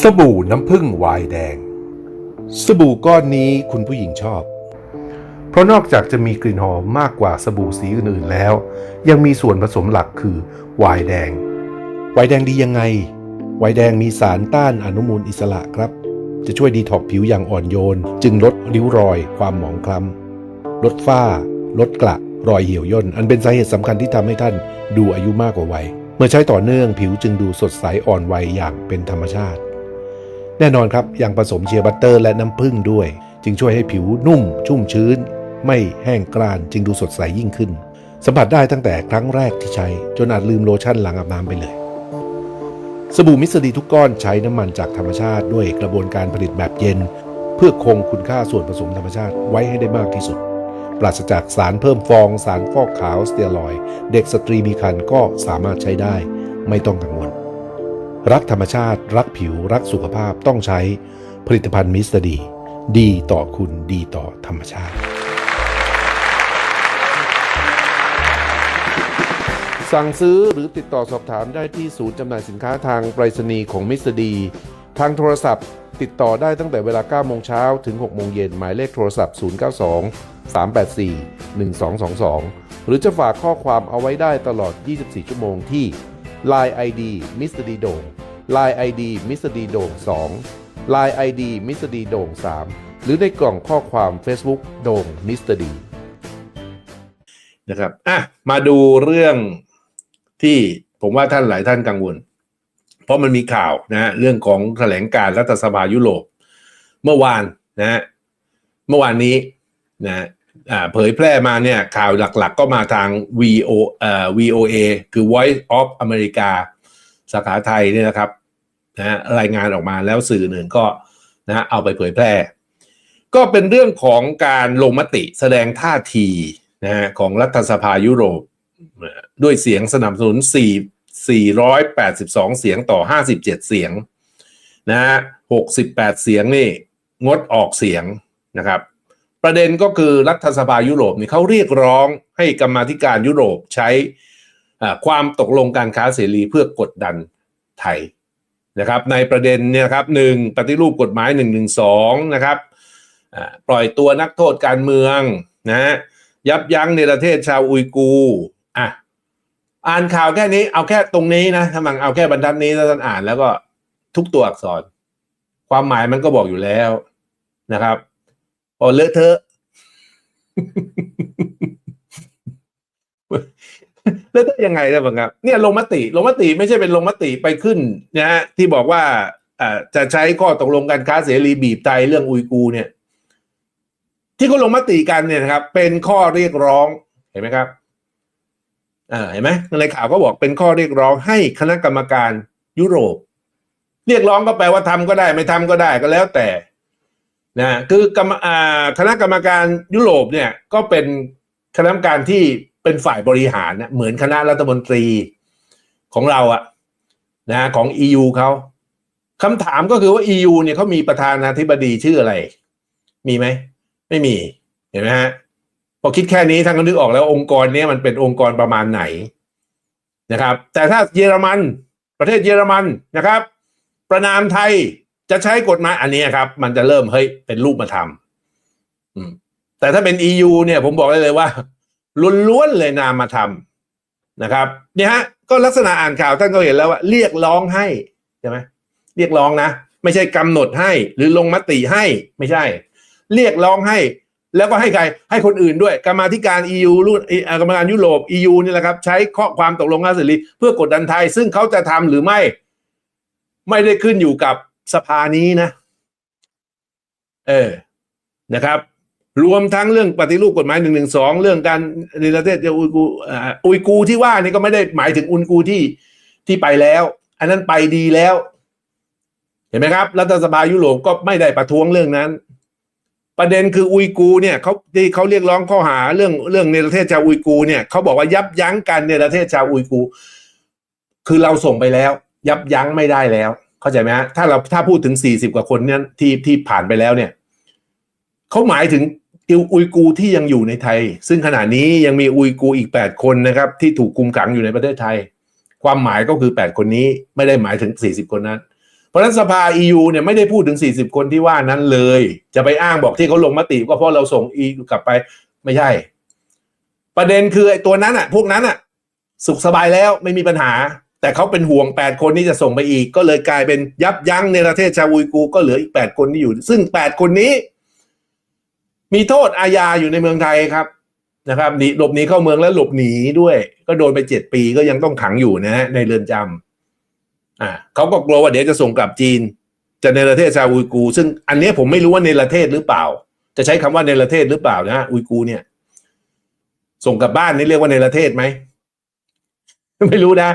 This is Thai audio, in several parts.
สบู่น้ำผึ้งวายแดง สบู่ก้อนนี้คุณผู้หญิงชอบ เพราะนอกจากจะมีกลิ่นหอมมากกว่าสบู่สีอื่นๆแล้ว ยังมีส่วนผสมหลักคือวายแดง วายแดงดียังไง วายแดงมีสารต้านอนุมูลอิสระครับ จะช่วยดีท็อกผิวอย่างอ่อนโยน จึงลดริ้วรอย ความหมองคล้ำลดฝ้า ลดกระรอยเหี่ยวย่น อันเป็นสาเหตุสำคัญที่ทำให้ท่านดูอายุมากกว่าวัย เมื่อใช้ต่อเนื่องผิวจึงดูสดใสอ่อนวัยอย่างเป็นธรรมชาติ แน่นอนครับยังผสมเชียร์บัตเตอร์และน้ำผึ้งด้วย จึงช่วยให้ผิวนุ่ม ชุ่มชื้น ไม่แห้งกร้านจึงดูสดใสยิ่งขึ้น สัมผัสได้ตั้งแต่ครั้งแรกที่ใช้ จนอาจลืมโลชั่นหลังอาบน้ำไปเลย สบู่มิสดีทุกก้อนใช้น้ำมันจากธรรมชาติด้วยกระบวนการผลิตแบบเย็น เพื่อคงคุณค่าส่วนผสมธรรมชาติไว้ให้ได้มากที่สุด ปราศจากสารเพิ่มฟองสารฟอกขาวสเตียรอยด์เด็กสตรีมีครรภ์ก็สามารถใช้ได้ ไม่ต้องกังวล รักธรรมชาติ รักผิว รักสุขภาพต้องใช้ผลิตภัณฑ์มิสดี ดีต่อคุณดีต่อธรรมชาติ สั่งซื้อหรือติดต่อสอบถามได้ที่ศูนย์จำหน่ายสินค้าทางไปรษณีย์ของมิสดี ทางโทรศัพท์ ติดต่อได้ตั้งแต่เวลา9โมงเช้าถึง 6 โมงเย็นหมายเลขโทรศัพท์ 092 384 1222 หรือจะฝากข้อความเอาไว้ได้ตลอด 24 ชั่วโมงที่ Line ID Mr. D โด่ง Line ID Mr. D โด่ง2 Line ID Mr. D โด่ง3 หรือในกล่องข้อความ Facebook โด่ง Mr. D นะครับอะมาดูเรื่องที่ผมว่าท่านหลายท่านกังวล เพราะมันมีข่าวนะฮะเรื่องของแถลงการรัฐสภายุโรป เมื่อวานนะฮะเมื่อวานนี้นะเผยแพร่มาเนี่ยข่าวหลักๆก็มาทาง VO เอ่อ VOA คือ Voice of America สาขาไทยเนี่ยนะครับนะรายงานออกมาแล้วสื่ออื่นก็นะเอาไปเผยแพร่ ก็เป็นเรื่องของการลงมติแสดงท่าทีนะของรัฐสภายุโรปด้วยเสียงสนับสนุน 4 482 เสียงต่อ 57 เสียงนะฮะ68 เสียงนี่งดออกเสียงนะครับ ประเด็นก็คือรัฐสภายุโรปนี่เขาเรียกร้องให้กรรมาธิการยุโรปใช้ ความตกลงการค้าเสรีเพื่อกดดันไทยนะครับในประเด็นเนี่ยครับหนึ่งปฏิรูปกฎหมาย112นะครับปล่อยตัวนักโทษการเมืองนะฮะยับยั้งในประเทศชาวอุยกูอะอ่านข่าวแค่นี้เอาแค่ตรงนี้นะถ้ามันเอาแค่บรรทัดนี้ถ้าท่านอ่านแล้วก็ทุกตัวอักษร ความหมายมันก็บอกอยู่แล้วนะครับพอเลอะเทอะ เลอะเทอะยังไงนะบังครับเนี่ยลงมติลงมติไม่ใช่เป็นลงมติไปขึ้นนะฮะที่บอกว่าอ่าจะใช้ข้อตกลงการค้าเสรีบีบไตเรื่องอุยกูเนี่ย ที่เขาลงมติกันเนี่ยนะครับ เป็นข้อเรียกร้องเห็นไหมครับอ่าเห็นไหมในข่าวก็บอกเป็นข้อเรียกร้องให้คณะกรรมการยุโรป เรียกร้องก็แปลว่าทำก็ได้ ไม่ทำก็ได้ก็แล้วแต่นะคือกรรมคณะกรรมการยุโรปเนี่ยก็เป็นคณะกรรมการที่ เป็นฝ่ายบริหารนะเหมือนคณะรัฐมนตรีของเราอะนะของ EU เขาคำถามก็คือว่า EU เนี่ยเขามีประธานาธิบดีชื่ออะไร มีไหม ไม่มี เห็นไหมฮะ พอคิดแค่นี้ท่านก็นึกออกแล้วองค์กรนี้มันเป็นองค์กรประมาณไหนนะครับ แต่ถ้าเยอรมัน ประเทศเยอรมันนะครับ ประนามไทยจะใช้กฎหมายอันนี้ครับ มันจะเริ่มเฮ้ยเป็นรูปมาทำแต่ถ้าเป็น EU เนี่ยผมบอกได้เลยว่า ล้วนๆเลยนามมาทำนะครับเนี่ยฮะก็ลักษณะอ่านข่าวท่านก็เห็นแล้วว่าเรียกร้องให้ใช่ไหมเรียกร้องนะ ไม่ใช่กำหนดให้ หรือลงมติให้ไม่ใช่ เรียกร้องให้ แล้วก็ให้ใครให้คนอื่นด้วยกรรมาธิการ EU รุ่นกรรมการยุโรป EU นี่แหละครับ ใช้ข้อความตกลงการเสรีเพื่อกดดันไทย ซึ่งเขาจะทำหรือไม่ ไม่ได้ขึ้นอยู่กับสภานี้นะ เออนะครับ รวมทั้งเรื่องปฏิรูปกฎหมายหนึ่งหนึ่งสองเรื่องการในประเทศอุยกูอ่าอุยกูที่ว่านี่ก็ไม่ได้หมายถึงอุยกูที่ที่ไปแล้ว อันนั้นไปดีแล้ว เห็นไหมครับรัฐสภายุโรปก็ไม่ได้ประท้วงเรื่องนั้น ประเด็นคืออุยกูเนี่ยเขาที่เขาเรียกร้องข้อหาเรื่องเรื่องในประเทศชาวอุยกูเนี่ยเขาบอกว่ายับยั้งกันในประเทศชาวอุยกู คือเราส่งไปแล้ว ยับยั้งไม่ได้แล้ว เข้าใจไหมฮะถ้าเราถ้าพูดถึงสี่สิบกว่าคนเนี่ยที่ที่ผ่านไปแล้วเนี่ยเขาหมายถึง อุยกูที่ยังอยู่ในไทย ซึ่งขณะนี้ยังมีอุยกูอีกแปดคนนะครับ ที่ถูกคุมขังอยู่ในประเทศไทย ความหมายก็คือแปดคนนี้ไม่ได้หมายถึงสี่สิบคนนั้น เพราะนั้นสภา EU เนี่ยไม่ได้พูดถึง 40 คนที่ว่านั้นเลย จะไปอ้างบอกที่เขาลงมติก็เพราะเราส่ง EU กลับไปไม่ใช่ ประเด็นคือไอ้ตัวนั้นอะ พวกนั้นอะ สุขสบายแล้วไม่มีปัญหา แต่เขาเป็นห่วง 8 คนที่จะส่งไปอีก ก็เลยกลายเป็นยับยั้งในประเทศชาวอุยกูก็เหลืออีก 8 คนที่อยู่ ซึ่ง 8 คนนี้ มีโทษอาญาอยู่ในเมืองไทยครับนะครับหนีหลบหนีเข้าเมืองแล้วหลบหนีด้วย ก็โดนไป7ปีก็ยังต้องขังอยู่นะฮะในเรือนจำอ่าเขาก็กลัวว่าเดี๋ยวจะส่งกลับจีน จะในประเทศชาอุยกู ซึ่งอันนี้ผมไม่รู้ว่าในประเทศหรือเปล่า จะใช้คำว่าในประเทศหรือเปล่านะฮะอุยกูเนี่ย ส่งกลับบ้านนี่เรียกว่าในประเทศไหมไม่รู้นะ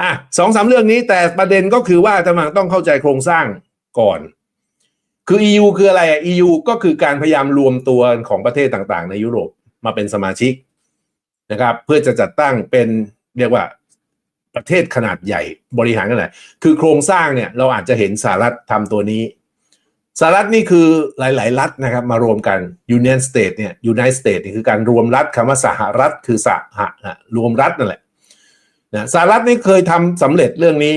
อะสองสามเรื่องนี้แต่ประเด็นก็คือว่าตำรวจต้องเข้าใจโครงสร้างก่อน คือ EU คืออะไรอะ EU ก็คือการพยายามรวมตัวของประเทศต่างๆ ในยุโรปมาเป็นสมาชิกนะครับ เพื่อจะจัดตั้งเป็นเรียกว่าประเทศขนาดใหญ่บริหารกันไหนคือโครงสร้างเนี่ยเราอาจจะเห็นสหรัฐทำตัวนี้สหรัฐนี่คือหลาย ๆ รัฐนะครับมารวมกัน Union State เนี่ย United States นี่คือการรวมรัฐคำว่าสหรัฐคือสหะรวมรัฐนั่นแหละนะสหรัฐนี่เคยทำสำเร็จเรื่องนี้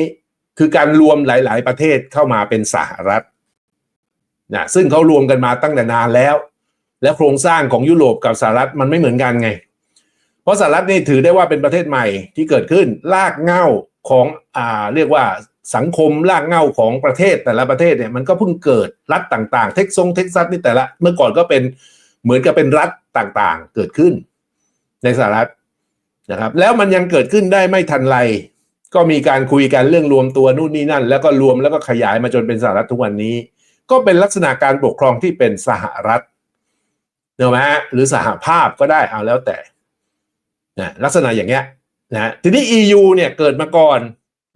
คือการรวมหลาย ๆ ประเทศเข้ามาเป็นสหรัฐ นะซึ่งเขารวมกันมาตั้งแต่นานแล้ว และโครงสร้างของยุโรปกับสหรัฐมันไม่เหมือนกันไง เพราะสหรัฐนี่ถือได้ว่าเป็นประเทศใหม่ที่เกิดขึ้นรากเง้าของอ่าเรียกว่าสังคมรากเง้าของประเทศแต่ละประเทศเนี่ยมันก็เพิ่งเกิดรัฐต่างๆ เท็กซงเท็กซัสนี่แต่ละเมื่อก่อนก็เป็นเหมือนกับเป็นรัฐต่างๆ เกิดขึ้น ในสหรัฐนะครับ แล้วมันยังเกิดขึ้นได้ไม่ทันไร ก็มีการคุยกันเรื่องรวมตัวนู่นนี่นั่น แล้วก็รวมแล้วก็ขยายมาจนเป็นสหรัฐทุกวันนี้ ก็เป็นลักษณะการปกครองที่เป็นสหรัฐเนอะไหมฮะหรือสหภาพก็ได้เอาแล้วแต่นะลักษณะอย่างเงี้ยนะทีนี้ EU เนี่ยเกิดมาก่อน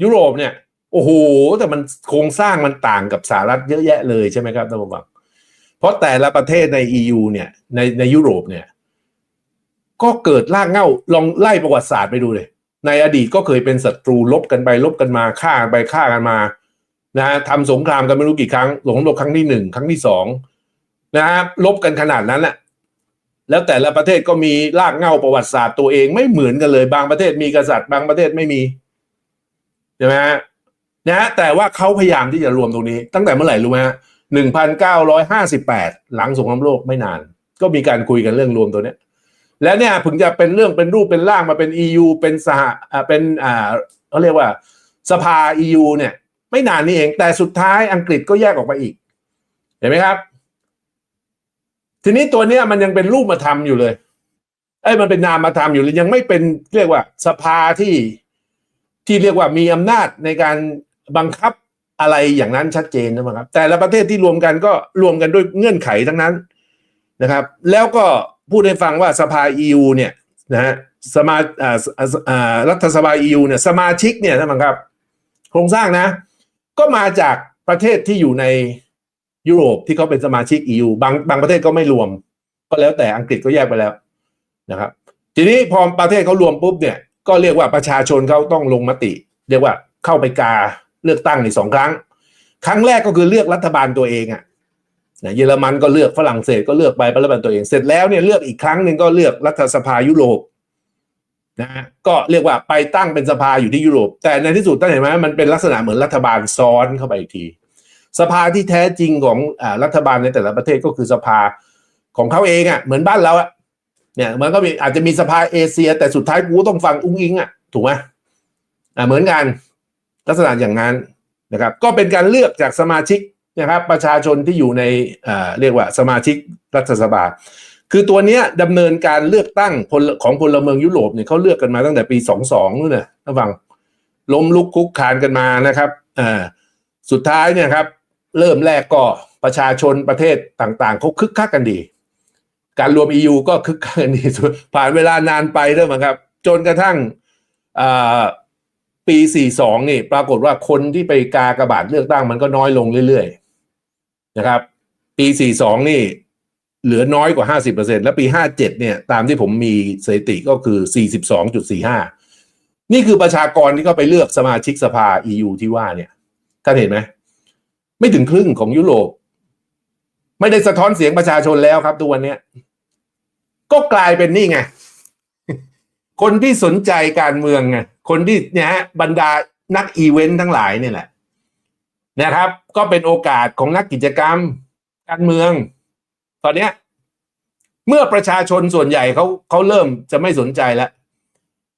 ยุโรปเนี่ยโอ้โหแต่มันโครงสร้างมันต่างกับสหรัฐเยอะแยะเลยใช่ไหมครับท่านผู้ฟังเพราะแต่ละประเทศใน EU เนี่ยในในยุโรปเนี่ย ก็เกิดรากเง้าลองไล่ประวัติศาสตร์ไปดูเลย ในอดีตก็เคยเป็นศัตรูลบกันไปลบกันมาฆ่ากันไปฆ่ากันมา นะฮะทำสงครามกันไม่รู้กี่ครั้งสงครามครั้งที่หนึ่งครั้งที่สองนะฮะลบกันขนาดนั้นแหละแล้วแต่ละประเทศก็มีรากเหง้าประวัติศาสตร์ตัวเองไม่เหมือนกันเลย บางประเทศมีกษัตริย์บางประเทศไม่มีใช่ไหมฮะนะฮะแต่ว่าเขาพยายามที่จะรวมตรงนี้ ตั้งแต่เมื่อไหร่รู้ไหมฮะหนึ่งพันเก้าร้อยห้าสิบแปดหลังสงครามโลกไม่นาน ก็มีการคุยกันเรื่องรวมตัวเนี้ย แล้วเนี่ยถึงจะเป็นเรื่องเป็นรูปเป็นร่างมาเป็น EU เป็นสหอ่าเป็นอ่าเขาเรียกว่าสภา EU เนี่ย ไม่นานนี้เอง แต่สุดท้ายอังกฤษก็แยกออกมาอีก เห็นไหมครับ ทีนี้ตัวเนี้ยมันยังเป็นรูปมาทำอยู่เลย เอ้ยมันเป็นนามมาทำอยู่เลยยังไม่เป็นเรียกว่าสภาที่ที่เรียกว่ามีอำนาจในการบังคับอะไรอย่างนั้นชัดเจนนะครับ แต่ละประเทศที่รวมกันก็รวมกันด้วยเงื่อนไขทั้งนั้นนะครับ แล้วก็พูดให้ฟังว่าสภา EU เนี่ยนะฮะสมาอ่าอ่าอ่ารัฐสภา EU เนี่ยสมาชิกเนี่ยนผู้ชมครับ โครงสร้างนะ ก็มาจากประเทศที่อยู่ในยุโรปที่เขาเป็นสมาชิก EU บางบางประเทศก็ไม่รวม ก็แล้วแต่อังกฤษก็แยกไปแล้วนะครับ ทีนี้พอประเทศเขารวมปุ๊บเนี่ย ก็เรียกว่าประชาชนเขาต้องลงมติ เรียกว่าเข้าไปกาเลือกตั้งในสองครั้ง ครั้งแรกก็คือเลือกรัฐบาลตัวเองอะนะเยอรมันก็เลือกฝรั่งเศสก็เลือกไปรัฐบาลตัวเองเสร็จแล้วเนี่ยเลือกอีกครั้งหนึ่งก็เลือกรัฐสภายุโรป นะฮะก็เรียกว่าไปตั้งเป็นสภาอยู่ที่ยุโรป แต่ในที่สุดท่านเห็นไหมมันเป็นลักษณะเหมือนรัฐบาลซ้อนเข้าไปอีกที สภาที่แท้จริงของอรัฐบาลในแต่ละประเทศก็คือสภาของเขาเองอะ่ะเหมือนบ้านเราอะ่ะเนี่ยมันก็มีอาจจะมีสภาเอเชีย แต่สุดท้ายกูต้องฟังอุ้งอิงอะ่ะถูกไหมอ่าเหมือนกันลักษณะอย่างนั้นนะครับ ก็เป็นการเลือกจากสมาชิกนะครับ ประชาชนที่อยู่ในเรียกว่าสมาชิกรัฐสภา คือตัวเนี้ยดำเนินการเลือกตั้งพลของพลเมืองยุโรปเนี่ยเขาเลือกกันมาตั้งแต่ปีสองสองนู่นน่ะท่านฟังล้มลุกคุกคานกันมานะครับอ่าสุดท้ายเนี่ยครับ เริ่มแรกก็ประชาชนประเทศต่างๆเขาคึกคักกันดี การรวม EU ก็คึกคักกันดีผ่านเวลานานไปเริ่มครับ จนกระทั่งปี 42 นี่ปรากฏว่าคนที่ไปกากระบาดเลือกตั้งมันก็น้อยลงเรื่อยๆ นะครับ ปี 42 นี่ เหลือน้อยกว่า 50%แล้วปี 57 เนี่ย ตามที่ผมมีสถิติก็คือ 42.45 นี่คือประชากรที่เขาไปเลือกสมาชิกสภา EU ที่ว่าเนี่ย ท่านเห็นไหม ไม่ถึงครึ่งของยุโรป ไม่ได้สะท้อนเสียงประชาชนแล้วครับทุกวันเนี้ยก็กลายเป็นนี่ไง คนที่สนใจการเมืองไง คนที่เนี่ยฮะบรรดานักอีเวนต์ทั้งหลายเนี่ยแหละ นะครับ ก็เป็นโอกาสของนักกิจกรรมการเมือง ตอนเนี้ย เมื่อประชาชนส่วนใหญ่เขาเขาเริ่มจะไม่สนใจแล้ว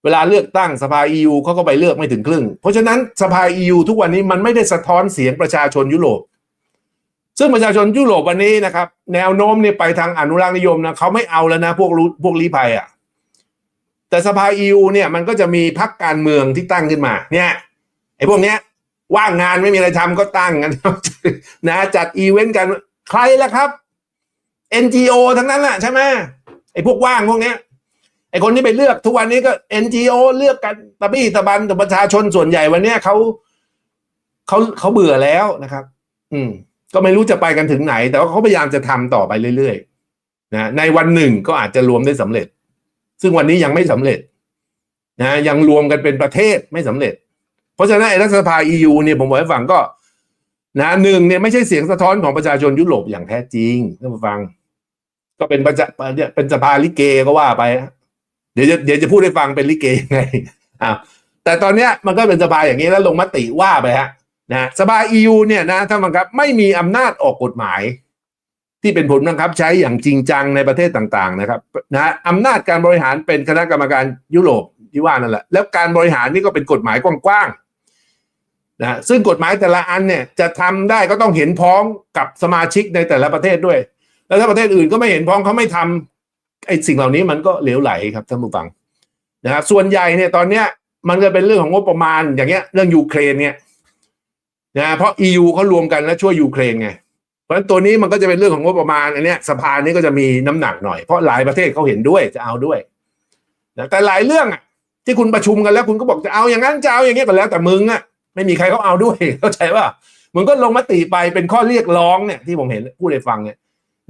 เวลาเลือกตั้งสภา EU เขาก็ไปเลือกไม่ถึงครึ่ง เพราะฉะนั้นสภา EU ทุกวันนี้มันไม่ได้สะท้อนเสียงประชาชนยุโรป ซึ่งประชาชนยุโรปวันนี้นะครับ แนวโน้มเนี่ยไปทางอนุรักษ์นิยมนะเขาไม่เอาแล้วนะพวกรู้พวกลี้ภัยอะ แต่สภา EU เนี่ยมันก็จะมีพรรคการเมืองที่ตั้งขึ้นมา เนี่ยไอ้พวกเนี้ยว่างงานไม่มีอะไรทำก็ตั้งกันนะจัดอีเวนต์กันใครล่ะครับ NGO ทั้งนั้นแหละใช่ไหมไอ้พวกว่างพวกเนี้ยไอ้คนที่ไปเลือกทุกวันนี้ก็ NGO เลือกกันตะบี้ตะบันแต่ประชาชนส่วนใหญ่วันเนี้ยเขาเขาเขาเบื่อแล้วนะครับ อืม ก็ไม่รู้จะไปกันถึงไหน แต่ว่าเขาพยายามจะทำต่อไปเรื่อยๆนะในวันหนึ่งก็อาจจะรวมได้สำเร็จ ซึ่งวันนี้ยังไม่สำเร็จ นะ ยังรวมกันเป็นประเทศไม่สำเร็จ เพราะฉะนั้นรัฐสภา EU เนี่ยผมบอกให้ฟังก็ นะหนึ่งเนี่ยไม่ใช่เสียงสะท้อนของประชาชนยุโรปอย่างแท้จริงท่านผู้ฟัง ก็เป็นประจเนี่ยเป็นสภาลิเกก็ว่าไปนะเดี๋ยวจะเดี๋ยวจะพูดให้ฟังเป็นลิเกยังไงอ่าแต่ตอนเนี้ยมันก็เป็นสภาอย่างนี้แล้วลงมติว่าไปฮะนะสภา EU เนี่ยนะท่านผู้ฟังครับไม่มีอำนาจออกกฎหมาย ที่เป็นผลบังคับใช้อย่างจริงจังในประเทศต่างๆนะครับนะอำนาจการบริหารเป็นคณะกรรมการยุโรปที่ว่านั่นแหละแล้วการบริหารนี่ก็เป็นกฎหมายกว้างๆนะซึ่งกฎหมายแต่ละอันเนี่ยจะทำได้ก็ต้องเห็นพ้องกับสมาชิกในแต่ละประเทศด้วย แล้วถ้าประเทศอื่นก็ไม่เห็นพ้องเขาไม่ทำไอ้สิ่งเหล่านี้มันก็เหลวไหลครับท่านผู้ฟังนะครับส่วนใหญ่เนี่ยตอนเนี้ยมันก็เป็นเรื่องของงบประมาณอย่างเงี้ย เรื่องยูเครนเนี่ยนะเพราะ EU เขารวมกันแล้วช่วยยูเครนไงเพราะฉะนั้นตัวนี้มันก็จะเป็นเรื่องของงบประมาณอันเนี้ยสภานี้ก็จะมีน้ำหนักหน่อยเพราะหลายประเทศเขาเห็นด้วยจะเอาด้วยนะแต่หลายเรื่องอะที่คุณประชุมกันแล้วคุณก็บอกจะเอาอย่างนั้นจะเอาอย่างนี้ก็แล้วแต่มึงอะไม่มีใครเขาเอาด้วยเข้าใจว่ามึงก็ลงมติไปเป็นข้อเรียกร้องเนี่ยที่ผมเห็นพูดให้ฟังเนี่ย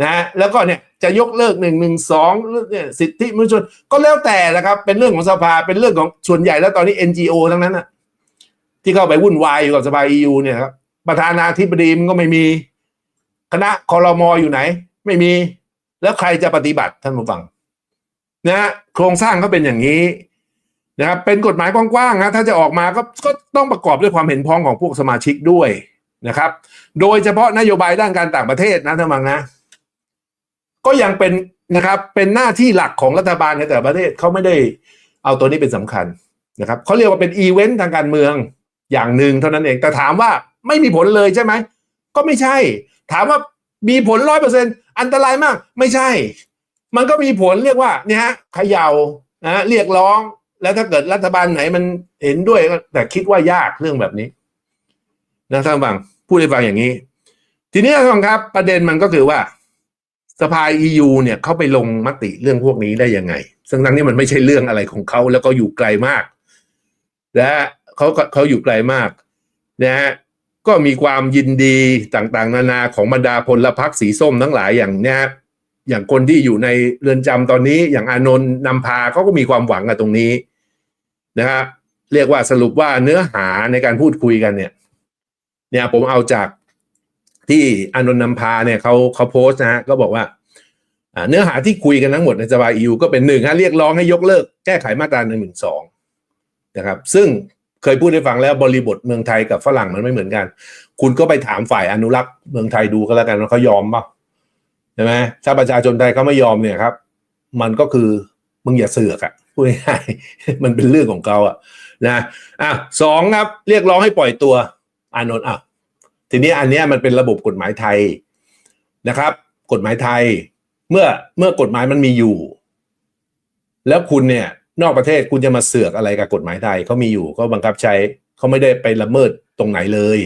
นะแล้วก็เนี่ยจะยกเลิกหนึ่งหนึ่งสองเนี่ยสิทธิมนุษยชนก็แล้วแต่ละครับ เป็นเรื่องของสภาเป็นเรื่องของส่วนใหญ่แล้วตอนนี้ NGO ทั้งนั้นอะที่เข้าไปวุ่นวายอยู่กับสภา EU เนี่ยครับประธานาธิบดีมันก็ไม่มีคณะคอรมออยู่ไหน ไม่มี แล้วใครจะปฏิบัติท่านผู้ฟังนะโครงสร้างเขาเป็นอย่างนี้นะครับเป็นกฎหมายกว้างๆนะถ้าจะออกมาก็ก็ต้องประกอบด้วยความเห็นพ้องของพวกสมาชิกด้วยนะครับ โดยเฉพาะนโยบายด้านการต่างประเทศนะท่านผู้ฟังนะ ก็ยังเป็นนะครับเป็นหน้าที่หลักของรัฐบาลในแต่ประเทศเขาไม่ได้เอาตัวนี้เป็นสำคัญนะครับเขาเรียกว่าเป็นอีเวนต์ทางการเมืองอย่างหนึ่งเท่านั้นเองแต่ถามว่าไม่มีผลเลยใช่ไหมก็ไม่ใช่ ถามว่ามีผลร้อยเปอร์เซ็นอันตรายมาก ไม่ใช่ มันก็มีผลเรียกว่าเนี่ยฮะเขย่านะเรียกร้อง แล้วถ้าเกิดรัฐบาลไหนมันเห็นด้วยแต่คิดว่ายากเรื่องแบบนี้นะท่านฟังพูดให้ฟังอย่างนี้ ทีนี้ท่านฟังครับ ประเด็นมันก็คือว่า สภา EU เนี่ยเขาไปลงมติเรื่องพวกนี้ได้ยังไง ซึ่งทั้งนี้มันไม่ใช่เรื่องอะไรของเขาแล้วก็อยู่ไกลมากนะเขาเขาอยู่ไกลมากนะฮะก็มีความยินดีต่างๆ นานาของบรรดาพลพรรคสีส้มทั้งหลายอย่างเนี้ยอย่างคนที่อยู่ในเรือนจำตอนนี้ อย่างอานนท์นำพาเขาก็มีความหวังกับตรงนี้นะครับเรียกว่าสรุปว่าเนื้อหาในการพูดคุยกันเนี่ย เนี่ยผมเอาจาก ที่อานนท์นำพาเนี่ยเขาเขาโพสต์นะฮะก็บอกว่าเนื้อหาที่คุยกันทั้งหมดในสภายูก็เป็นหนึ่งฮะเรียกร้องให้ยกเลิกแก้ไขมาตราหนึ่งหนึ่งสองนะครับ ซึ่งเคยพูดให้ฟังแล้วบริบทเมืองไทยกับฝรั่งมันไม่เหมือนกัน คุณก็ไปถามฝ่ายอนุรักษ์เมืองไทยดูก็แล้วกันว่าเขายอมเปล่าใช่ไหมถ้าประชาชนไทยเขาไม่ยอมเนี่ยครับ มันก็คือมึงอย่าเสือกอะพูดง่ายๆมันเป็นเรื่องของเขาอะนะอะสองครับ เรียกร้องให้ปล่อยตัวอานนท์อะ ทีนี้อันนี้มันเป็นระบบกฎหมายไทยนะครับ กฎหมายไทย เมื่อเมื่อกฎหมายมันมีอยู่ แล้วคุณเนี่ย นอกประเทศคุณจะมาเสือกอะไรกับกฎหมายไทยเขามีอยู่เขาบังคับใช้เขาไม่ได้ไปละเมิดตรงไหนเลย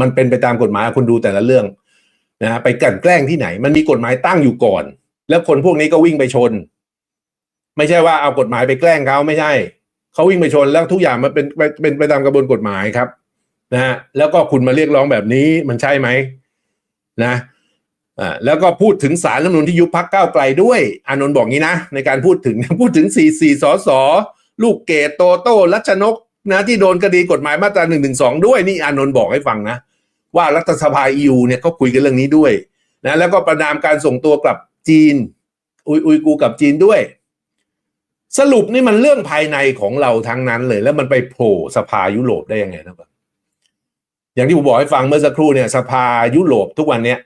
มันเป็นไปตามกฎหมายคุณดูแต่ละเรื่องนะไปกลั่นแกล้งที่ไหน มันมีกฎหมายตั้งอยู่ก่อน แล้วคนพวกนี้ก็วิ่งไปชน ไม่ใช่ว่าเอากฎหมายไปแกล้งเขาไม่ใช่เขาวิ่งไปชนแล้วทุกอย่างมันเป็นเป็นเป็นไปตามกระบวนกฎหมายครับ นะฮะแล้วก็คุณมาเรียกร้องแบบนี้มันใช่ไหมนะอ่าแล้วก็พูดถึงสารรัฐมนูญที่ยุบพักก้าวไกลด้วย อานนท์บอกงี้นะ ในการพูดถึงพูดถึงสี่สี่สอสอลูกเกดโตโต้รัชนกนะที่โดนคดีกฎหมายมาตราหนึ่งหนึ่งสองด้วยนี่อานนท์บอกให้ฟังนะ ว่ารัฐสภา EU เนี่ยเขาคุยกันเรื่องนี้ด้วยนะแล้วก็ประนามการส่งตัวกลับจีน อุยอุยกูกลับจีนด้วย สรุปนี่มันเรื่องภายในของเราทั้งนั้นเลย แล้วมันไปโผล่สภายุโรปได้ยังไงนะครับ อย่างที่ผมบอกให้ฟังเมื่อสักครู่เนี่ยสภายุโรปทุกวันเนี้ย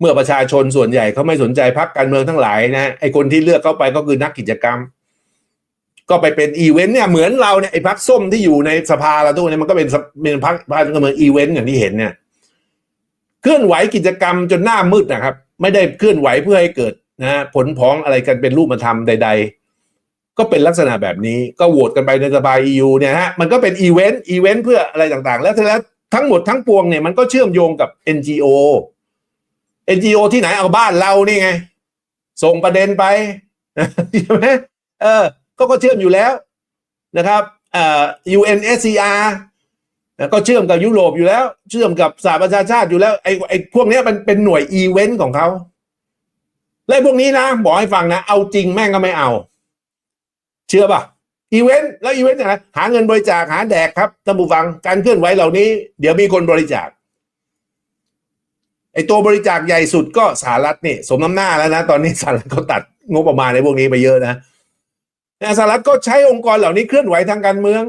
เมื่อประชาชนส่วนใหญ่เขาไม่สนใจพรรคการเมืองทั้งหลายนะไอ้คนที่เลือกเข้าไปก็คือนักกิจกรรม ก็ไปเป็นอีเวนต์เนี่ยเหมือนเราเนี่ยไอ้พรรคส้มที่อยู่ในสภาเราทุกวันนี้มันก็เป็นเป็นพรรคพรรคการเมืองอีเวนต์อย่างที่เห็นเนี่ยเคลื่อนไหวกิจกรรมจนหน้ามืดนะครับ ไม่ได้เคลื่อนไหวเพื่อให้เกิดนะผลพ้องอะไรกันเป็นรูปธรรมใด ๆ ก็เป็นลักษณะแบบนี้ก็โหวตกันไปในสภา EU เนี่ยฮะมันก็เป็นอีเวนต์อีเวนต์เพื่ออะไรต่างๆ แล้วแล้ว ทั้งหมดทั้งปวงเนี่ยมันก็เชื่อมโยงกับ NGO NGO ที่ไหนเอาบ้านเรานี่ไง ส่งประเด็นไปใช่ไหมเออก็ก็เชื่อมอยู่แล้วนะครับเอ่อ UNSCR ก็เชื่อมกับยุโรปอยู่แล้ว เชื่อมกับสหประชาชาติอยู่แล้วไอ้ไอ้พวกนี้มันเป็นหน่วยอีเวนต์ของเขาและพวกนี้นะ บอกให้ฟังนะ เอาจริงแม่งก็ไม่เอา เชื่อป่ะ อีเวนต์แล้วอีเวนต์เนี่ยนะหาเงินบริจาคหาแดกครับท่านผู้ฟังการเคลื่อนไหวเหล่านี้ เดี๋ยวมีคนบริจาคไอตัวบริจาคใหญ่สุดก็สหรัฐนี่สมน้ำหน้าแล้วนะตอนนี้สหรัฐเขาตัดงบประมาณในพวกนี้ไปเยอะนะสหรัฐก็ใช้องค์กรเหล่านี้เคลื่อนไหวทางการเมือง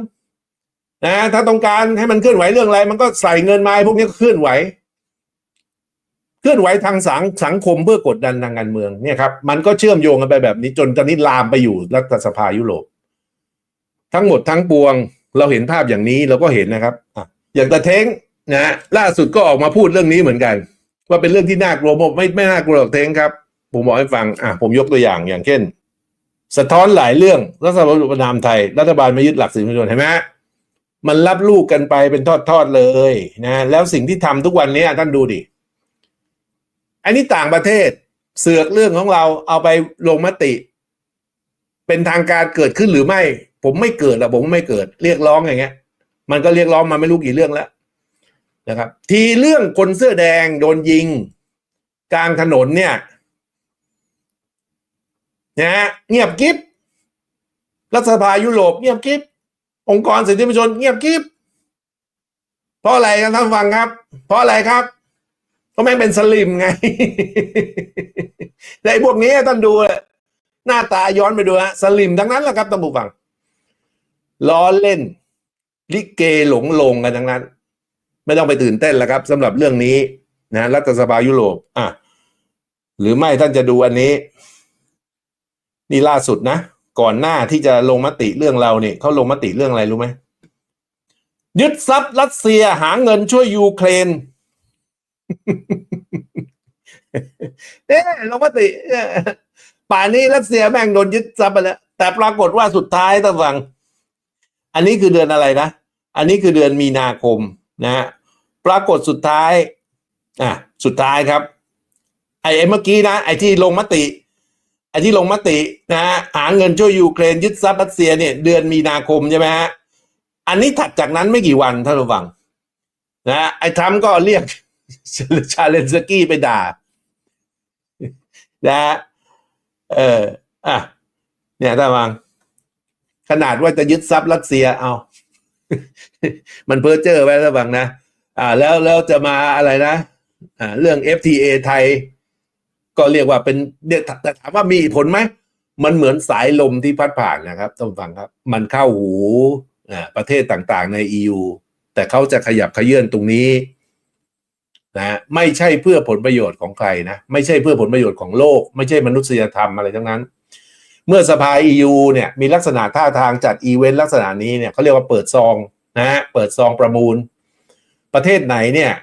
นะถ้าต้องการให้มันเคลื่อนไหวเรื่องอะไร มันก็ใส่เงินมาพวกนี้ก็เคลื่อนไหว เคลื่อนไหวทางสังสังคมเพื่อกดดันทางการเมืองเนี่ยครับมันก็เชื่อมโยงกันไปแบบนี้จนตอนนี้ลามไปอยู่รัฐสภายุโรป ทั้งหมดทั้งปวง เราเห็นภาพอย่างนี้เราก็เห็นนะครับอะอย่างตะเท้งนะล่าสุดก็ออกมาพูดเรื่องนี้เหมือนกัน ว่าเป็นเรื่องที่น่ากลัวมไม่ไม่น่ากลัวหรอกเท้งครับผมบอกให้ฟังอะผมยกตัวอย่างอย่างเช่น สะท้อนหลายเรื่องรัฐบาลประนามไทย รัฐบาลไม่ยึดหลักสื่อมวลชนเห็นไหมมันรับลูกกันไปเป็นทอดๆเลยนะแล้วสิ่งที่ทำทุกวันนี้ท่านดูดิอันนี้ต่างประเทศเสือกเรื่องของเราเอาไปลงมติ เป็นทางการเกิดขึ้นหรือไม่ ผมไม่เกิดหรอกผมไม่เกิด เรียกร้องอย่างเงี้ย มันก็เรียกร้องมาไม่รู้กี่เรื่องแล้วนะครับ ทีเรื่องคนเสื้อแดงโดนยิง กลางถนนเนี่ยนะฮะเงียบกิฟรัฐสภายุโรปเงียบกิฟองค์กรสิทธิมนชนเงียบกริบเพราะอะไรครับท่านฟังครับ เพราะอะไรครับก็แม่งเป็นสลิมไงแต่อ้พวกนี้ท่านดูเลยหน้าตาย้อนไปดูฮะสลิมทั้งนั้นแหละครับท่านผู้ฟัง ล้อเล่น ลิเกหลงลงกันทั้งนั้น ไม่ต้องไปตื่นเต้นแล้วครับสำหรับเรื่องนี้นะรัฐสภายุโรปอะหรือไม่ท่านจะดูอันนี้ นี่ล่าสุดนะ ก่อนหน้าที่จะลงมติเรื่องเราเนี่ยเขาลงมติเรื่องอะไรรู้ไหมยึดทรัพย์รัสเซียหาเงินช่วยยูเครนเอ๊ะลงมติป่านนี้รัสเซียแม่งโดนยึดทรัพย์ไปแล้ว แต่ปรากฏว่าสุดท้ายท่านฟัง อันนี้คือเดือนอะไรนะ อันนี้คือเดือนมีนาคมนะฮะปรากฏสุดท้ายอะสุดท้ายครับ ไอ้เมื่อกี้นะ ไอ้ที่ลงมติ ไอ้ที่ลงมตินะฮะหาเงินช่วยยูเครนยึดทรัพย์รัสเซียเนี่ย เดือนมีนาคมใช่ไหมฮะอันนี้ถัดจากนั้นไม่กี่วันท่านผู้ฟังนะไอ้ทรัมป์ก็เรียกชาเลนสกี้ไปด่านะเอออะเนี่ยท่านผู้ฟัง ขนาดว่าจะยึดทรัพย์รัสเซียเอา มันเพ้อเจ้อไว้ท่านผู้ฟังนะ อ่า แล้วแล้วจะมาอะไรนะ อ่า เรื่อง FTA ไทย ก็เรียกว่าเป็นเนี่ยแต่ถามว่ามีผลไหม มันเหมือนสายลมที่พัดผ่านนะครับท่านฟังครับ มันเข้าหูอ่าประเทศต่างๆใน EU แต่เขาจะขยับขยื่นตรงนี้นะไม่ใช่เพื่อผลประโยชน์ของใครนะ ไม่ใช่เพื่อผลประโยชน์ของโลก ไม่ใช่มนุษยธรรมอะไรทั้งนั้น เมื่อสภา EU เนี่ยมีลักษณะท่าทางจัดอีเวนต์ลักษณะนี้เนี่ยเขาเรียกว่าเปิดซองนะฮะเปิดซองประมูล ประเทศไหนเนี่ย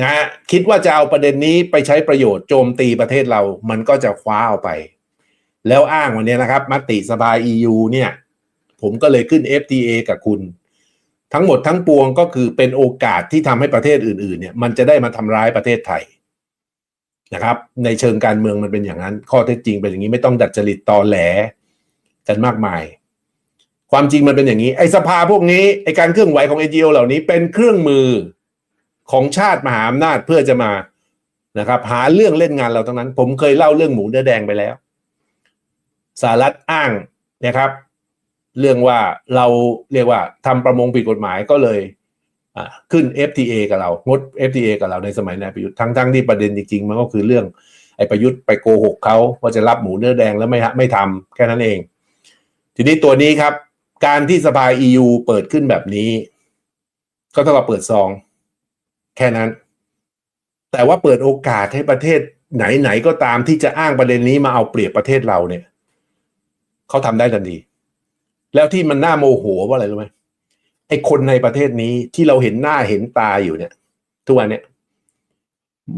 นะฮะคิดว่าจะเอาประเด็นนี้ไปใช้ประโยชน์โจมตีประเทศเรา มันก็จะคว้าเอาไป แล้วอ้างวันนี้นะครับมติสภา EU เนี่ย ผมก็เลยขึ้น FTA กับคุณ ทั้งหมดทั้งปวงก็คือเป็นโอกาสที่ทำให้ประเทศอื่นๆเนี่ยมันจะได้มาทำร้ายประเทศไทย นะครับ ในเชิงการเมืองมันเป็นอย่างนั้น ข้อเท็จจริงเป็นอย่างนี้ไม่ต้องดัดจริตตอแหลกันมากมาย ความจริงมันเป็นอย่างนี้ ไอ้สภาพวกนี้ไอ้การเคลื่อนไหวของ NGO เหล่านี้เป็นเครื่องมือของชาติมหาอำนาจเพื่อจะมานะครับ หาเรื่องเล่นงานเราทั้งนั้น ผมเคยเล่าเรื่องหมูเนื้อแดงไปแล้วสหรัฐอ้างนะครับ เรื่องว่าเราเรียกว่าทำประมงผิดกฎหมายก็เลย ขึ้น FTA กับเรา งด FTA กับเราในสมัยนายประยุทธ์ทั้งทั้งที่ประเด็นจริงๆ มันก็คือเรื่องไอ้ประยุทธ์ไปโกหกเขาว่าจะรับหมูเนื้อแดงแล้วไม่ฮะไม่ทำแค่นั้นเอง ทีนี้ตัวนี้ครับ การที่สภา EU เปิดขึ้นแบบนี้ ก็เท่ากับเปิดซอง แค่นั้น แต่ว่าเปิดโอกาสให้ประเทศไหนๆก็ตามที่จะอ้างประเด็นนี้มาเอาเปรียบประเทศเราเนี่ยเขาทำได้ทันทีแล้วที่มันน่าโมโหว่าอะไรรู้ไหม ไอ้คนในประเทศนี้ที่เราเห็นหน้าเห็นตาอยู่เนี่ย ทุกวันเนี่ย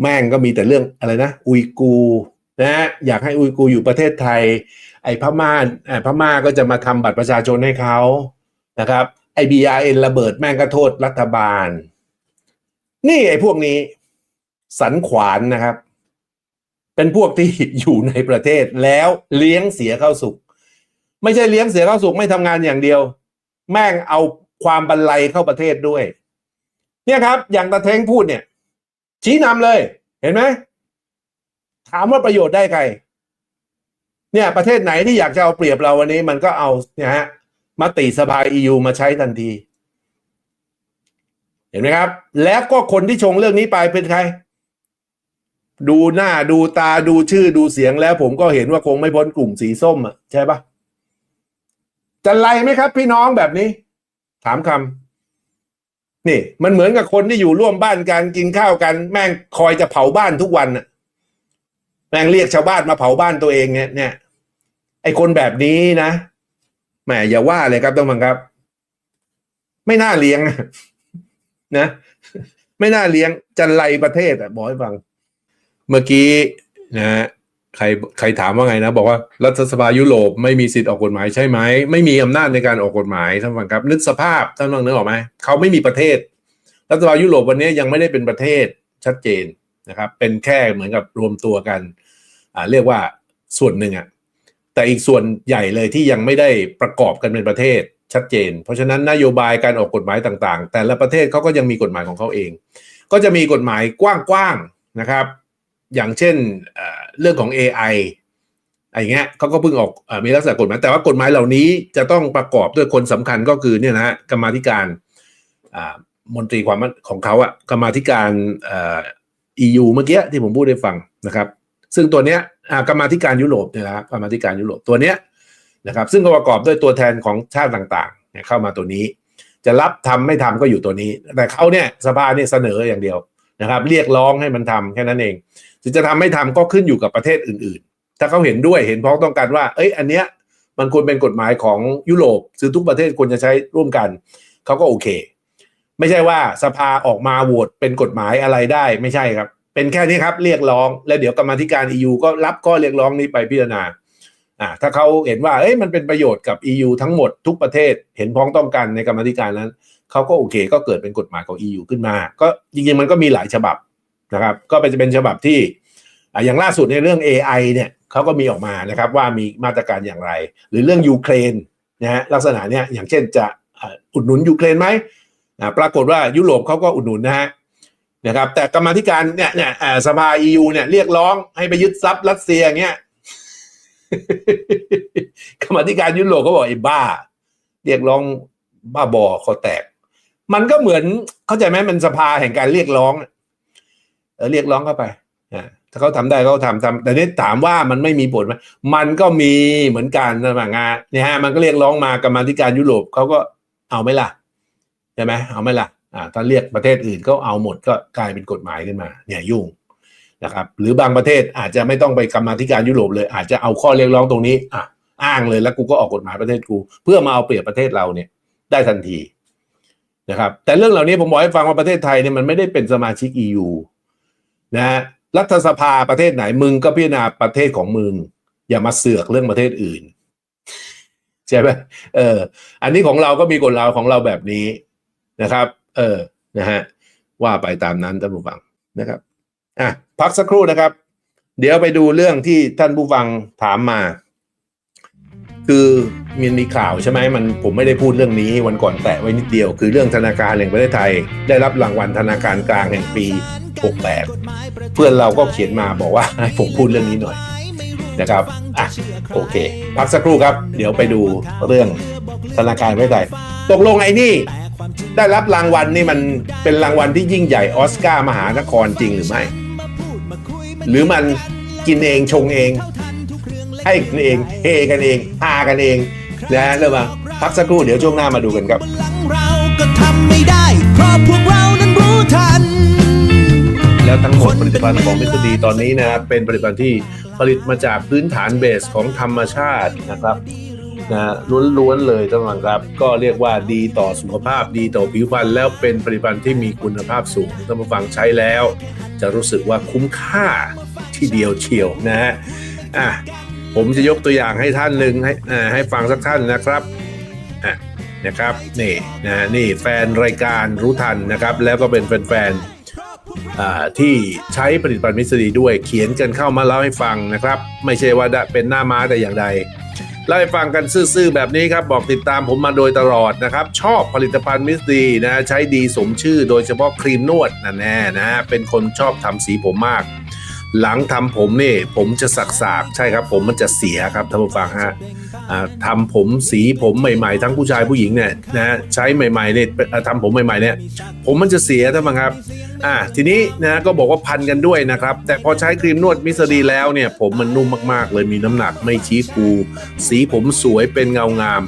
แม่งก็มีแต่เรื่องอะไรนะอุยกูนะ อยากให้อุยกูอยู่ประเทศไทย ไอ้พม่าไอ้พม่าก็จะมาทำบัตรประชาชนให้เขานะครับ ไอ้ BRN ระเบิดแม่งก็โทษรัฐบาล นี่ไอ้พวกนี้ สันขวานนะครับ เป็นพวกที่อยู่ในประเทศแล้วเลี้ยงเสียเข้าสุขไม่ใช่เลี้ยงเสียเข้าสุขไม่ทำงานอย่างเดียว แม่งเอา ความบันไลเข้าประเทศด้วย เนี่ยครับ อย่างตาเทงพูดเนี่ย ชี้นำเลย เห็นไหมถามว่าประโยชน์ได้ใคร เนี่ยประเทศไหนที่อยากจะเอาเปรียบเราวันนี้ มันก็เอาเนี่ยฮะมติสภา EU มาใช้ทันที เห็นไหมครับ แล้วก็คนที่ชงเรื่องนี้ไปเป็นใคร ดูหน้าดูตาดูชื่อดูเสียงแล้ว ผมก็เห็นว่าคงไม่พ้นกลุ่มสีส้มอะใช่ปะจะไล่ไหมครับ พี่น้องแบบนี้ ถามคำนี่ มันเหมือนกับคนที่อยู่ร่วมบ้านกันกินข้าวกัน แม่งคอยจะเผาบ้านทุกวันน่ะแม่งเรียกชาวบ้านมาเผาบ้านตัวเองเนี่ยเนี่ย ไอคนแบบนี้นะแหมอย่าว่าเลยครับต้องมังครับ ไม่น่าเลี้ยงนะไม่น่าเลี้ยงจันไรประเทศอะบอกให้ฟัง เมื่อกี้นะฮะ ใครใครถามว่าไงนะ บอกว่ารัฐสภายุโรปไม่มีสิทธิ์ออกกฎหมายใช่ไหม ไม่มีอำนาจในการออกกฎหมายท่านฟังครับ นึกสภาพท่านลองนึกออกไหมเขาไม่มีประเทศ รัฐสภายุโรปวันนี้ยังไม่ได้เป็นประเทศชัดเจนนะครับ เป็นแค่เหมือนกับรวมตัวกันอ่าเรียกว่าส่วนหนึ่งอะแต่อีกส่วนใหญ่เลยที่ยังไม่ได้ประกอบกันเป็นประเทศชัดเจน เพราะฉะนั้นนโยบายการออกกฎหมายต่างๆ แต่ละประเทศเขาก็ยังมีกฎหมายของเขาเอง ก็จะมีกฎหมายกว้างๆนะครับ อย่างเช่น เรื่องของ AI อะไรเงี้ยเขาก็เพิ่งออกอมีลักษณะกฎหมายแต่ว่ากฎหมายเหล่านี้จะต้องประกอบด้วยคนสำคัญก็คือเนี่ยนะฮะกรรมาธิการมนตรีความของเขาอะกรรมาธิการเอ่อ EU เมื่อกี้ที่ผมพูดให้ฟังนะครับ ซึ่งตัวเนี้ยกรรมาธิการยุโรปเนี่ยนะครับกรรมาธิการยุโรปตัวเนี้ยนะครับซึ่งก็ประกอบด้วยตัวแทนของชาติต่างๆเนี่ยเข้ามาตัวนี้ จะรับทำไม่ทำก็อยู่ตัวนี้ แต่เขาเนี่ยสภาเนี่ยเสนออย่างเดียวนะครับ เรียกร้องให้มันทำแค่นั้นเอง จะทำไม่ทำก็ขึ้นอยู่กับประเทศอื่นๆ ถ้าเขาเห็นด้วยเห็นพ้องต้องการว่า เอ้ย อันเนี้ยมันควรเป็นกฎหมายของยุโรปซึ่งทุกประเทศควรจะใช้ร่วมกัน เขาก็โอเค ไม่ใช่ว่าสภาออกมาโหวตเป็นกฎหมายอะไรได้ไม่ใช่ครับ เป็นแค่นี้ครับเรียกร้อง แล้วเดี๋ยวกรรมธิการ EU ก็รับข้อเรียกร้องนี้ไปพิจารณาอ่าถ้าเขาเห็นว่าเอ้ยมันเป็นประโยชน์กับ EU ทั้งหมดทุกประเทศเห็นพ้องต้องกันในกรรมธิการนั้นเขาก็โอเค ก็เกิดเป็นกฎหมายของ EU ขึ้นมา ก็จริงๆมันก็มีหลายฉบับ นะครับ ก็เป็นจะเป็นฉบับที่อย่างล่าสุดในเรื่อง AI เนี่ยเขาก็มีออกมานะครับว่ามีมาตรการอย่างไร หรือเรื่องยูเครนนะฮะลักษณะเนี้ยอย่างเช่นจะอุดหนุนยูเครนไหมปรากฏว่ายุโรปเขาก็อุดหนุนนะฮะนะครับ แต่กรรมธิการเนี่ยเนี่ยอ่าสภา EU เนี่ยเรียกร้องให้ไปยึดทรัพย์รัสเซียเงี้ยกรรมธิการยุโรปก็บอกไอ้บ้า เรียกร้องบ้าบอคอแตก มันก็เหมือนเข้าใจไหมมันสภาแห่งการเรียกร้อง เออเรียกร้องเข้าไปอ่าถ้าเขาทำได้เขาทำทำแต่นี่ถามว่ามันไม่มีผลไหมมันก็มีเหมือนกันนะบางงานเนี่ยฮะมันก็เรียกร้องมากรรมาธิการยุโรปเขาก็เอาไหมล่ะใช่ไหมเอาไหมล่ะอ่าถ้าเรียกประเทศอื่นก็เอาหมดก็กลายเป็นกฎหมายขึ้นมา เนี่ยยุ่งนะครับหรือบางประเทศอาจจะไม่ต้องไปกรรมาธิการยุโรปเลย อาจจะเอาข้อเรียกร้องตรงนี้อะอ้างเลยแล้วกูก็ออกกฎหมายประเทศกู เพื่อมาเอาเปรียบประเทศเราเนี่ย ได้ทันทีนะครับแต่เรื่องเหล่านี้ผมบอกให้ฟังว่าประเทศไทยเนี่ยมันไม่ได้เป็นสมาชิก EU นะฮะรัฐสภาประเทศไหนมึงก็พิจารณาประเทศของมึง อย่ามาเสือกเรื่องประเทศอื่นใช่ไหมเออ อันนี้ของเราก็มีกฎเราของเราแบบนี้นะครับ เออนะฮะว่าไปตามนั้นท่านผู้ฟังนะครับอะพักสักครู่นะครับ เดี๋ยวไปดูเรื่องที่ท่านผู้ฟังถามมา คือมีมีข่าวใช่ไหมมันผมไม่ได้พูดเรื่องนี้วันก่อนแตะไว้นิดเดียว คือเรื่องธนาคารแห่งประเทศไทย ได้รับรางวัลธนาคารกลางแห่งปี 68 เพื่อนเราก็เขียนมาบอกว่าให้ผมพูดเรื่องนี้หน่อยนะครับอะโอเค พักสักครู่ครับ เดี๋ยวไปดูเรื่องธนาคารแห่งประเทศไทยตกลงไอ้นี่ ได้รับรางวัลนี่มันเป็นรางวัลที่ยิ่งใหญ่ออสการ์มหานครจริงหรือไม่ หรือมันกินเองชงเอง ให้กันเองเฮกันเองฮากันเองนะเริ่มมาพักสักครู่เดี๋ยวช่วงหน้ามาดูกันครับพลังเราก็ทำไม่ได้เพราะพวกเรานั้นรู้ทันแล้วทั้งหมดผลิตภัณฑ์ของมิสดีตอนนี้นะครับเป็นผลิตภัณฑ์ที่ผลิตมาจากพื้นฐานเบสของธรรมชาตินะครับนะล้วนๆเลยท่านผู้ฟังครับ ก็เรียกว่าดีต่อสุขภาพดีต่อผิวพรรณแล้วเป็นผลิตภัณฑ์ที่มีคุณภาพสูงท่านผู้ฟังใช้แล้ว จะรู้สึกว่าคุ้มค่าที่เดียวเชียวนะฮะอะ ผมจะยกตัวอย่างให้ท่านหนึ่งให้ให้ฟังสักท่านนะครับะนะครับนี่นะนี่แฟนรายการรู้ทันนะครับ แล้วก็เป็นแฟนๆที่ใช้ผลิตภัณฑ์มิสดีด้วยเขียนกันเข้ามาเล่าให้ฟังนะครับ ไม่ใช่ว่าเป็นหน้าม้าแต่อย่างใดเล่าให้ฟังกันซื่อๆแบบนี้ครับ บอกติดตามผมมาโดยตลอดนะครับ ชอบผลิตภัณฑ์มิสดีนะ ใช้ดีสมชื่อโดยเฉพาะครีมนวดนะแน่นะ เป็นคนชอบทำสีผมมาก หลังทำผมนี่ผมจะสักๆใช่ครับ ผมมันจะเสียครับท่านผู้ฟังฮะอ่าทำผมสีผมใหม่ๆ ทั้งผู้ชายผู้หญิงเนี่ยนะใช้ใหม่ๆเนี่ยทำผมใหม่ๆเนี่ยผมมันจะเสียท่านผู้ฟังครับอ่าทีนี้นะก็บอกว่าพันกันด้วยนะครับ แต่พอใช้ครีมนวดมิสดีแล้วเนี่ย ผมมันนุ่มมากๆ เลยมีน้ำหนักไม่ชี้ฟูสีผมสวยเป็นเงางาม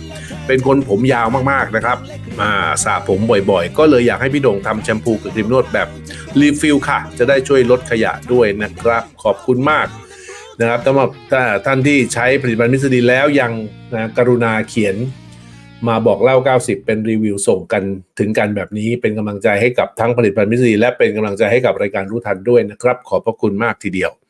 เป็นคนผมยาวมากๆนะครับอ่าสระผมบ่อยๆ ก็เลยอยากให้พี่โด่งทำแชมพูกับครีมนวดแบบรีฟิลค่ะ จะได้ช่วยลดขยะด้วยนะครับขอบคุณมากนะครับสำหรับท่านที่ใช้ผลิตภัณฑ์มิสดีแล้วยังนะกรุณาเขียนมาบอกเล่า 90 เป็นรีวิวส่งกันถึงกันแบบนี้เป็นกำลังใจให้กับทั้งผลิตภัณฑ์มิสดีและเป็นกำลังใจให้กับรายการรู้ทันด้วยนะครับ ขอบพระคุณมากทีเดียว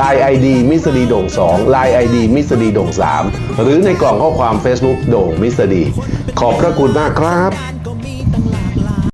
Line ID มิสดีโด่ง2 Line ID มิสดีโด่ง3 หรือในกล่องข้อความ Facebook โด่งมิสดีขอบพระคุณมากครับ